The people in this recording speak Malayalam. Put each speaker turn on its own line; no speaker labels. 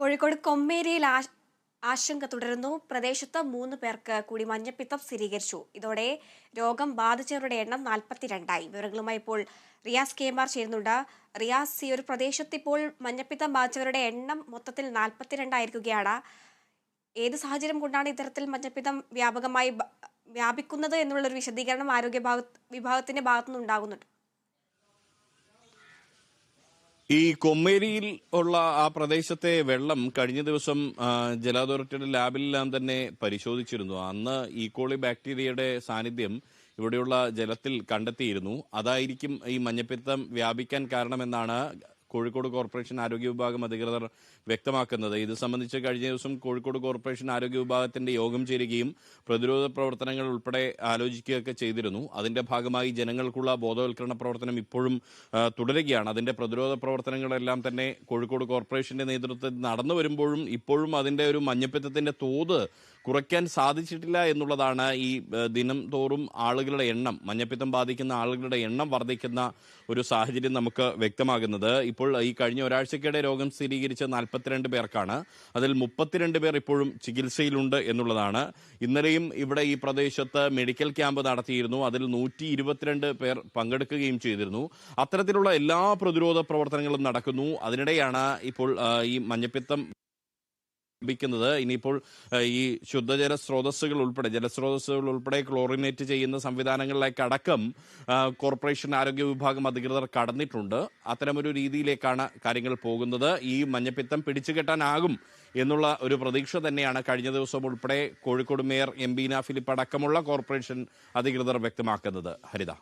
കോഴിക്കോട് കൊമ്മേരിയിൽ ആശങ്ക തുടരുന്നു. പ്രദേശത്ത് മൂന്ന് പേർക്ക് കൂടി മഞ്ഞപ്പിത്തം സ്ഥിരീകരിച്ചു. ഇതോടെ രോഗം ബാധിച്ചവരുടെ എണ്ണം നാൽപ്പത്തിരണ്ടായി വിവരങ്ങളുമായി ഇപ്പോൾ റിയാസ് കെ. എം. ചേരുന്നുണ്ട്. റിയാസ് ഈ ഒരു പ്രദേശത്ത് ഇപ്പോൾ മഞ്ഞപ്പിത്തം ബാധിച്ചവരുടെ എണ്ണം മൊത്തത്തിൽ നാൽപ്പത്തിരണ്ടായിരിക്കുകയാണ് ഏത് സാഹചര്യം കൊണ്ടാണ് ഇത്തരത്തിൽ മഞ്ഞപ്പിത്തം വ്യാപകമായി വ്യാപിക്കുന്നത് എന്നുള്ളൊരു വിശദീകരണം ആരോഗ്യ ഭാഗ വിഭാഗത്തിന്റെ ഭാഗത്തുനിന്ന് ഉണ്ടാകുന്നുണ്ട്
ഈ കൊമ്മേരിയിൽ ഉള്ള ആ പ്രദേശത്തെ വെള്ളം കഴിഞ്ഞ ദിവസം ജല അതോറിറ്റിയുടെ ലാബിലെല്ലാം തന്നെ പരിശോധിച്ചിരുന്നു. അന്ന് ഈക്കോളി ബാക്ടീരിയയുടെ സാന്നിധ്യം ഇവിടെയുള്ള ജലത്തിൽ കണ്ടെത്തിയിരുന്നു. അതായിരിക്കും ഈ മഞ്ഞപ്പിത്തം വ്യാപിക്കാൻ കാരണമെന്നാണ് കോഴിക്കോട് കോർപ്പറേഷൻ ആരോഗ്യ വിഭാഗം അധികൃതർ വ്യക്തമാക്കുന്നത്. ഇത് സംബന്ധിച്ച് കഴിഞ്ഞ ദിവസം കോഴിക്കോട് കോർപ്പറേഷൻ ആരോഗ്യ വിഭാഗത്തിന്റെ യോഗം ചേരുകയും പ്രതിരോധ പ്രവർത്തനങ്ങൾ ഉൾപ്പെടെ ആലോചിക്കുകയൊക്കെ ചെയ്തിരുന്നു. അതിന്റെ ഭാഗമായി ജനങ്ങൾക്കുള്ള ബോധവൽക്കരണ പ്രവർത്തനം ഇപ്പോഴും തുടരുകയാണ്. അതിന്റെ പ്രതിരോധ പ്രവർത്തനങ്ങളെല്ലാം തന്നെ കോഴിക്കോട് കോർപ്പറേഷന്റെ നേതൃത്വത്തിൽ നടന്നു വരുമ്പോഴും ഇപ്പോഴും അതിന്റെ ഒരു മഞ്ഞപ്പിത്തത്തിന്റെ തോത് കുറയ്ക്കാൻ സാധിച്ചിട്ടില്ല എന്നുള്ളതാണ് ഈ ദിനം തോറും ആളുകളുടെ എണ്ണം മഞ്ഞപ്പിത്തം ബാധിക്കുന്ന ആളുകളുടെ എണ്ണം വർദ്ധിക്കുന്ന ഒരു സാഹചര്യം നമുക്ക് വ്യക്തമാകുന്നത്. ഇപ്പോൾ ഈ കഴിഞ്ഞ ഒരാഴ്ചക്കിടെ രോഗം സ്ഥിരീകരിച്ച നാൽപ്പത്തിരണ്ട് പേർക്കാണ്. അതിൽ മുപ്പത്തിരണ്ട് പേർ ഇപ്പോഴും ചികിത്സയിലുണ്ട് എന്നുള്ളതാണ്. ഇന്നലെയും ഇവിടെ ഈ പ്രദേശത്ത് മെഡിക്കൽ ക്യാമ്പ് നടത്തിയിരുന്നു. അതിൽ നൂറ്റി ഇരുപത്തിരണ്ട് പേർ പങ്കെടുക്കുകയും ചെയ്തിരുന്നു. അത്തരത്തിലുള്ള എല്ലാ പ്രതിരോധ പ്രവർത്തനങ്ങളും നടക്കുന്നു. അതിനിടെയാണ് ഇപ്പോൾ ഈ മഞ്ഞപ്പിത്തം ലഭിക്കുന്നത്. ഇനിയിപ്പോൾ ഈ ശുദ്ധജല സ്രോതസ്സുകൾ ഉൾപ്പെടെ ജലസ്രോതസ്സുകൾ ഉൾപ്പെടെ ക്ലോറിനേറ്റ് ചെയ്യുന്ന സംവിധാനങ്ങളിലേക്ക് അടക്കം കോർപ്പറേഷൻ ആരോഗ്യ വിഭാഗം അധികൃതർ കടന്നിട്ടുണ്ട്. അത്തരമൊരു രീതിയിലേക്കാണ് കാര്യങ്ങൾ പോകുന്നത്. ഈ മഞ്ഞപ്പിത്തം പിടിച്ചുകെട്ടാനാകും എന്നുള്ള ഒരു പ്രതീക്ഷ തന്നെയാണ് കഴിഞ്ഞ ദിവസം ഉൾപ്പെടെ Kozhikode mayor M Beena Philip അടക്കമുള്ള കോർപ്പറേഷൻ അധികൃതർ വ്യക്തമാക്കുന്നത്. ഹരിത